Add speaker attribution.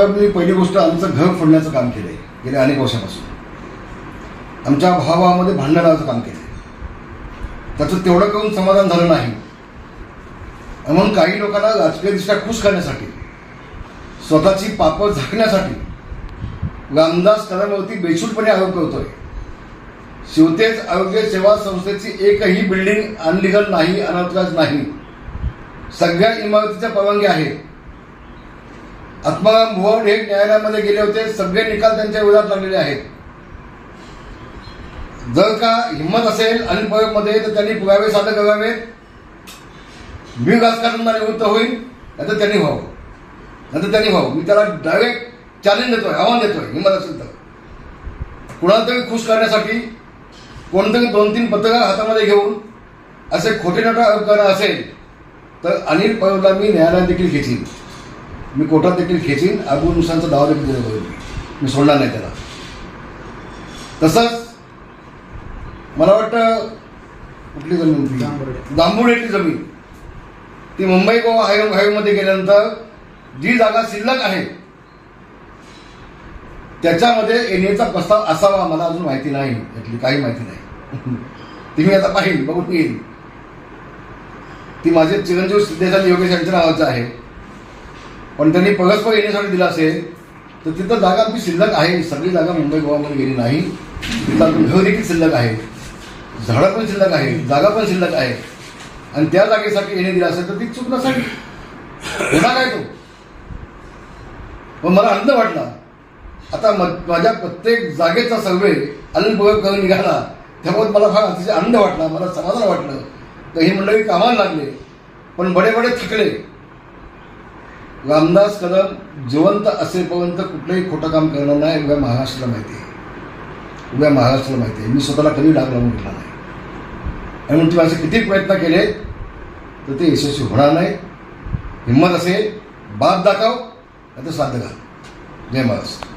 Speaker 1: तर मी पहिली गोष्ट आमचं घर फोडण्याचं काम केलं आहे गेल्या अनेक वर्षापासून. आमच्या भावामध्ये भांडण लावायचं काम केलं त्याचं तेवढं करून समाधान झालं नाही. म्हणून काही लोकांना राजकीयदृष्ट्या खुश करण्यासाठी स्वतःची पापं झाकण्यासाठी रामदास कदमवरती बेछूटपणे आरोप करतोय. शिवतेज आरोग्य सेवा संस्थेची एकही बिल्डिंग अनलिगल नाही अनऑथराइज नाही. सगळ्या इमारतीच्या परवानगी आहे. आत्माराम भुवन हे न्यायालयामध्ये गेले होते सगळे निकाल त्यांच्या विरोधात लागलेले आहेत. जर का हिंमत असेल अनिल तर त्यांनी पुरावे सादर करावेत. मी राजकारणाला निवृत्त होईल नाहीतर त्यांनी व्हावं. नाहीतर त्यांनी व्हावं. मी त्याला डायरेक्ट चॅलेंज देतोय आव्हान देतोय हिंमत असेल तर. कुणाला तरी खुश करण्यासाठी कोणतरी दोन तीन पत्रकार हातामध्ये घेऊन असे खोटे नाटक आरोप असेल तर अनिल पवारला मी न्यायालयात देखील घेतली. मी कोर्टात देखील खेचीन अबू नुसांचा दावा देखील दिला पाहिजे मी सोडणार नाही त्याला. तसंच मला वाटतं कुठली जमीन. जांभुर्डेतली जमीन. ती मुंबई गोवा हायवे हायवेमध्ये गेल्यानंतर जी जागा शिल्लक आहे त्याच्यामध्ये येण्याचा प्रस्ताव असावा मला अजून माहिती नाही. यातली काही माहिती नाही. ती मी आता पाहिन बघून येईल ती माझे चिरंजीव सिद्धेशाल योगेश यांच्या नावाचं आहे. पण त्यांनी परस्पर येण्यासाठी दिलं असेल तर तिथं जागा आमची शिल्लक आहे. सगळी जागा मुंबई गोवामध्ये गेली नाही. तिथं घर देखील शिल्लक आहे. झाडं पण शिल्लक आहे. जागा पण शिल्लक आहे. आणि त्या जागेसाठी येणे दिलं असेल तर ती चूक नसावी. होणार काय तो. पण मला आनंद वाटला. आता म- माझ्या प्रत्येक जागेचा सर्वे अनुभव करून निघाला. त्यामुळे मला फार अतिशय आनंद वाटला. मला समाधान वाटलं. तर ही मंडळी कामाला लागले. पण बडे बडे थकले. रामदास कदम जिवंत असेपर्यंत कुठलंही खोटं काम करणार नाही उभ्या महाराष्ट्राला माहिती आहे. उभ्या महाराष्ट्राला माहिती आहे. मी स्वतःला कधी डाग लावून घेतला नाही. आणि म्हणून तुम्ही असे किती प्रयत्न केले तर ते यशस्वी होणार नाही. हिंमत असेल बाप दाखव आता तर साध्य घाल. जय महाराष्ट्र.